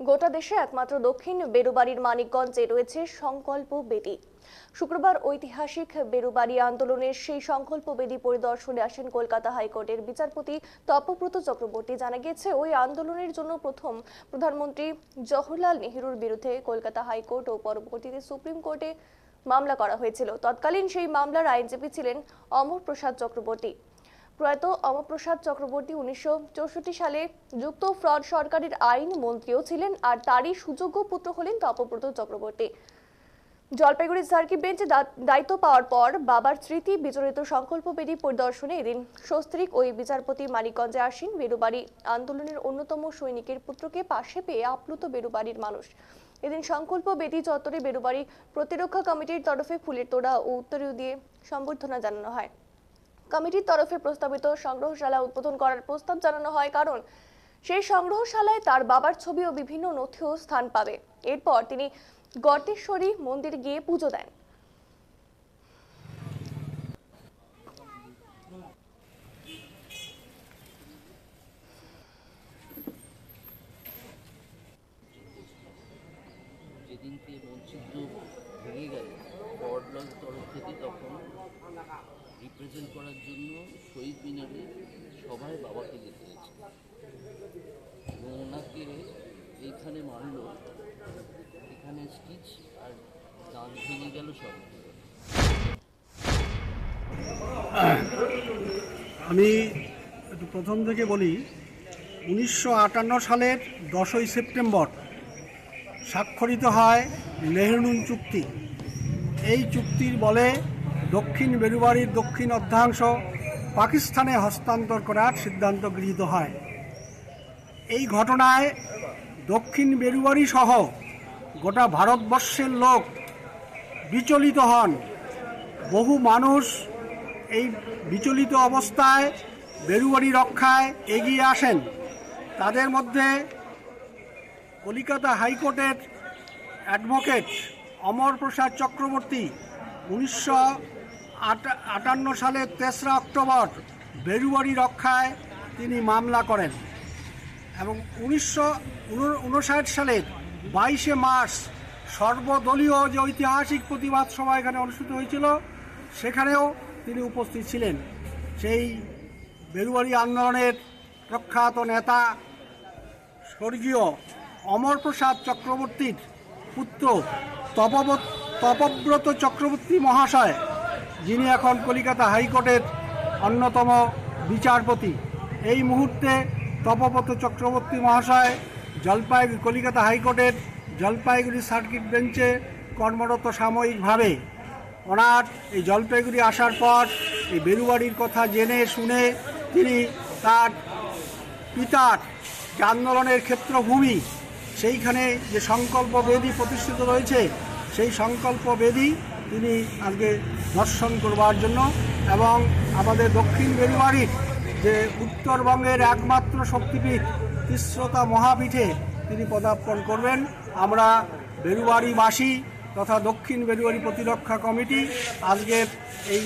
গোটা দেশে একমাত্র দক্ষিণ বেরুবাড়ির মানিকগঞ্জে রয়েছে সংকল্প বেদি। শুক্রবার ঐতিহাসিক বেরুবাড়ি আন্দোলনের সেই সংকল্প বেদি পরিদর্শনে আসেন কলকাতা হাইকোর্টের বিচারপতি তপব্রত চক্রবর্তী। জানা গিয়েছে, ওই আন্দোলনের জন্য প্রথম প্রধানমন্ত্রী জওহরলাল নেহরুর বিরুদ্ধে কলকাতা হাইকোর্ট ও পরবর্তীতে সুপ্রিম কোর্টে মামলা করা হয়েছিল। তৎকালীন সেই মামলার আইনজীবী ছিলেন অমর প্রসাদ চক্রবর্তী। প্রয়াত অমরপ্রসাদ চক্রবর্তী উনিশশো চৌষট্টি সালে যুক্ত ফ্রড সরকারের আইন মন্ত্রীও ছিলেন আর তারই সুযোগ্য পুত্র হলেন তপব্রত চক্রবর্তী। জলপাইগুড়ি সার্কিট বেঞ্চে দায়িত্ব পাওয়ার পর বাবার স্মৃতি বিচলিত সংকল্প বেদি পরিদর্শনে এদিন সস্ত্রীক ওই বিচারপতি মানিকগঞ্জে আসেন। বেরুবাড়ি আন্দোলনের অন্যতম সৈনিকের পুত্রকে পাশে পেয়ে আপ্লুত বেরুবাড়ির মানুষ। এদিন সংকল্প বেদি চত্বরে বেরুবাড়ি প্রতিরক্ষা কমিটির তরফে ফুলের তোড়া ও উত্তরীয় দিয়ে সম্বর্ধনা জানানো হয়। কমিটির তরফে প্রস্তাবিত সংগ্রহশালা উদ্বোধন করার প্রস্তাব জানানো হয়, কারণ সেই সংগ্রহশালায় তার বাবার ছবি ও বিভিন্ন নথিও স্থান পাবে। এরপর তিনি গর্তেশ্বরী মন্দির গিয়ে পুজো দেন। যেদিনকে মঞ্চিত্র ভেঙে গেল। বড়লাল তরফ থেকে তখন রিপ্রেজেন্ট করার জন্য শহীদ মিনারে সবাই বাবাকে যেতে হয়েছে এবং ওনাকে এইখানে মারলো, এখানে স্টিচ আর দাঁত ভেঙে গেল সব। আমি একটু প্রথম থেকে বলি, উনিশশো আটান্ন সালের দশই সেপ্টেম্বর স্বাক্ষরিত হয় নেহরুন চুক্তি। এই চুক্তির বলে দক্ষিণ বেরুবাড়ির দক্ষিণ অর্ধাংশ পাকিস্তানে হস্তান্তর করার সিদ্ধান্ত গৃহীত হয়। এই ঘটনায় দক্ষিণ বেরুবাড়ি সহ গোটা ভারতবর্ষের লোক বিচলিত হন। বহু মানুষ এই বিচলিত অবস্থায় বেরুবাড়ি রক্ষায় এগিয়ে আসেন। তাদের মধ্যে কলিকাতা হাইকোর্টের অ্যাডভোকেট অমর প্রসাদ চক্রবর্তী উনিশশো আটান্ন সালের তেসরা অক্টোবর বেরুবাড়ি রক্ষায় তিনি মামলা করেন এবং উনিশশো উনষাট সালের বাইশে মার্চ সর্বদলীয় যে ঐতিহাসিক প্রতিবাদ সভা এখানে অনুষ্ঠিত হয়েছিল, সেখানেও তিনি উপস্থিত ছিলেন। সেই বেরুবাড়ি আন্দোলনের প্রখ্যাত নেতা স্বর্গীয় অমরপ্রসাদ চক্রবর্তীর পুত্র তপব তপব্রত চক্রবর্তী মহাশয়, যিনি এখন কলিকাতা হাইকোর্টের অন্যতম বিচারপতি। এই মুহূর্তে তপব্রত চক্রবর্তী মহাশয় জলপাইগুড়ি কলিকাতা হাইকোর্টের জলপাইগুড়ি সার্কিট বেঞ্চে কর্মরত সাময়িকভাবে। ওনার এই জলপাইগুড়ি আসার পর এই বেরুবাড়ির কথা জেনে শুনে তিনি তার পিতার যে আন্দোলনের ক্ষেত্রভূমি সেইখানে যে সংকল্প বেদী প্রতিষ্ঠিত রয়েছে, সেই সংকল্প বেদী তিনি আজকে দর্শন করবার জন্য এবং আমাদের দক্ষিণ বেলুবাড়ির যে উত্তরবঙ্গের একমাত্র শক্তিপীঠ তিস্রতা মহাপীঠে তিনি পদার্পণ করবেন। আমরা বেরুবাড়িবাসী তথা দক্ষিণ বেরুবাড়ি প্রতিরক্ষা কমিটি আজকের এই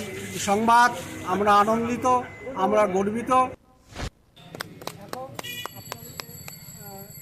সংবাদ আমরা আনন্দিত, আমরা গর্বিত।